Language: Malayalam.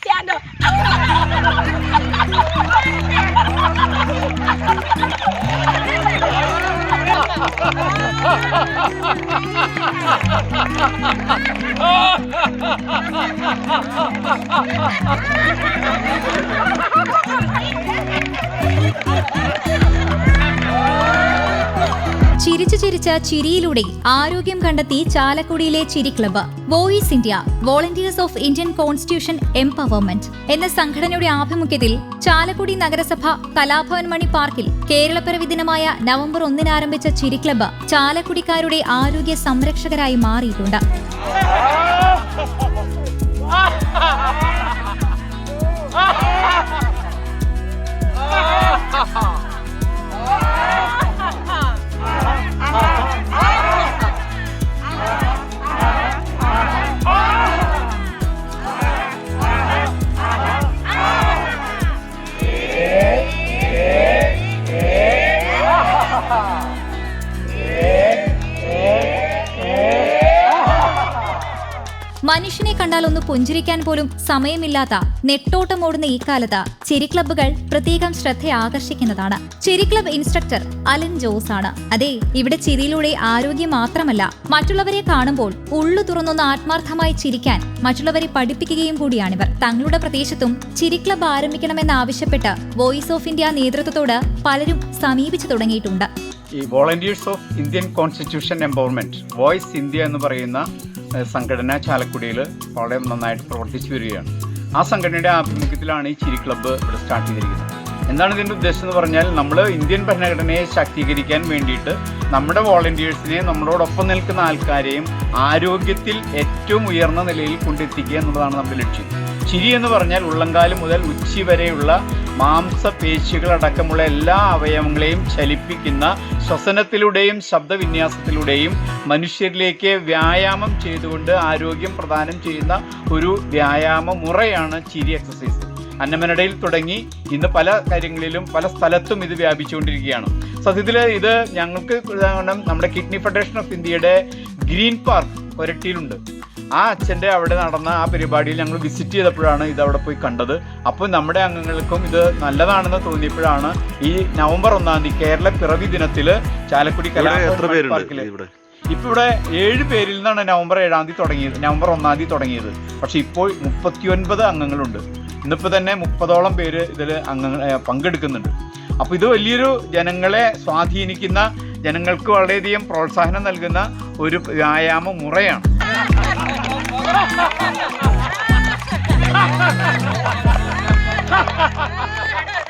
Tiado. ചിരിച്ചു ചിരിയിലൂടെ ആരോഗ്യം കണ്ടെത്തി ചാലക്കുടിയിലെ ചിരി club voice India volunteers of Indian constitution empowerment എന്ന സംഘടനയുടെ ആഭിമുഖ്യത്തിൽ ചാലക്കുടി നഗരസഭ കലാഭവൻ മണി പാർക്കിൽ കേരളപ്പിറവി ദിനമായ നവംബർ ഒന്നിന് ആരംഭിച്ച ചിരി ക്ലബ്ബ് ചാലക്കുടിക്കാരുടെ ആരോഗ്യ സംരക്ഷകരായി മാറിയിട്ടുണ്ട്. മനുഷ്യനെ കണ്ടാൽ ഒന്ന് പുഞ്ചിരിക്കാൻ പോലും സമയമില്ലാത്ത നെട്ടോട്ടമോടുന്ന ഈ കാലത്ത് ചെരി ക്ലബ്ബുകൾ പ്രത്യേകം ശ്രദ്ധ ആകർഷിക്കുന്നതാണ്. ചെരി ക്ലബ് ഇൻസ്ട്രക്ടർ അലൻ ജോസ് ആണ്. അതെ ഇവിടെ ചിരിയിലൂടെ ആരോഗ്യം മാത്രമല്ല മറ്റുള്ളവരെ കാണുമ്പോൾ ഉള്ളു തുറന്നൊന്ന് ആത്മാർത്ഥമായി ചിരിക്കാൻ മറ്റുള്ളവരെ പഠിപ്പിക്കുകയും കൂടിയാണിവർ. തങ്ങളുടെ പ്രദേശത്തും ചിരി ക്ലബ് ആരംഭിക്കണമെന്ന് ആവശ്യപ്പെട്ട് വോയിസ് ഓഫ് ഇന്ത്യ നേതൃത്വത്തോട് പലരും സമീപിച്ചു തുടങ്ങിയിട്ടുണ്ട്. ഈ volunteers of Indian constitution empowerment voice India എന്ന് പറയുന്ന സംഘടന ചാലക്കുടിയിൽ വളരെ നന്നായിട്ട് പ്രവർത്തിച്ചു വരികയാണ്. ആ സംഘടനയുടെ ആഭിമുഖ്യത്തിലാണ് ഈ ചിരി ക്ലബ്ബ് ഇവിടെ സ്റ്റാർട്ട് ചെയ്തിരിക്കുന്നത്. എന്താണ് ഇതിന്റെ ഉദ്ദേശം എന്ന് പറഞ്ഞാൽ നമ്മൾ ഇന്ത്യൻ ഭരണഘടനയെ ശാക്തീകരിക്കാൻ വേണ്ടിയിട്ട് നമ്മുടെ വോളണ്ടിയേഴ്സിനെ നമ്മളോടൊപ്പം നിൽക്കുന്ന ആൾക്കാരെയും ആരോഗ്യത്തിൽ ഏറ്റവും ഉയർന്ന നിലയിൽ കൊണ്ടെത്തിക്കുക എന്നുള്ളതാണ് നമ്മുടെ ലക്ഷ്യം. ചിരി എന്ന് പറഞ്ഞാൽ ഉള്ളങ്കാൽ മുതൽ ഉച്ചി വരെയുള്ള മാംസപേശികളടക്കമുള്ള എല്ലാ അവയവങ്ങളെയും ചലിപ്പിക്കുന്ന ശ്വസനത്തിലൂടെയും ശബ്ദവിന്യാസത്തിലൂടെയും മനുഷ്യരിലേക്ക് വ്യായാമം ചെയ്തുകൊണ്ട് ആരോഗ്യം പ്രദാനം ചെയ്യുന്ന ഒരു വ്യായാമ മുറയാണ് ചിരി എക്സസൈസ്. അന്നമനടയിൽ തുടങ്ങി ഇന്ന് പല കാര്യങ്ങളിലും പല സ്ഥലത്തും ഇത് വ്യാപിച്ചുകൊണ്ടിരിക്കുകയാണ്. സത്യത്തിൽ ഇത് ഞങ്ങൾക്ക് നമ്മുടെ കിഡ്നി ഫെഡറേഷൻ ഓഫ് ഇന്ത്യയുടെ ഗ്രീൻ പാർക്ക് കൊരട്ടിയിലുണ്ട് ആ അച്ഛന്റെ അവിടെ നടന്ന ആ പരിപാടിയിൽ ഞങ്ങൾ വിസിറ്റ് ചെയ്തപ്പോഴാണ് ഇത് അവിടെ പോയി കണ്ടത്. അപ്പോൾ നമ്മുടെ അംഗങ്ങൾക്കും ഇത് നല്ലതാണെന്ന് തോന്നിയപ്പോഴാണ് ഈ നവംബർ ഒന്നാം തീയതി കേരള പിറവി ദിനത്തിൽ ചാലക്കുടി പേരുണ്ട് പാർക്കിൽ ഇവിടെ? ഇപ്പൊ ഇവിടെ ഏഴ് പേരിൽ നിന്നാണ് നവംബർ ഏഴാം തീയതി തുടങ്ങിയത് നവംബർ ഒന്നാം തീയതി തുടങ്ങിയത്. പക്ഷെ ഇപ്പോൾ മുപ്പത്തിയൊൻപത് അംഗങ്ങളുണ്ട്. ഇന്നിപ്പോൾ തന്നെ മുപ്പതോളം പേര് ഇതിൽ അംഗങ്ങൾ പങ്കെടുക്കുന്നുണ്ട്. അപ്പോൾ ഇത് വലിയൊരു ജനങ്ങളെ സ്വാധീനിക്കുന്ന ജനങ്ങൾക്ക് വളരെയധികം പ്രോത്സാഹനം നൽകുന്ന ഒരു വ്യായാമ മുറയാണ്. Ha ha ha ha!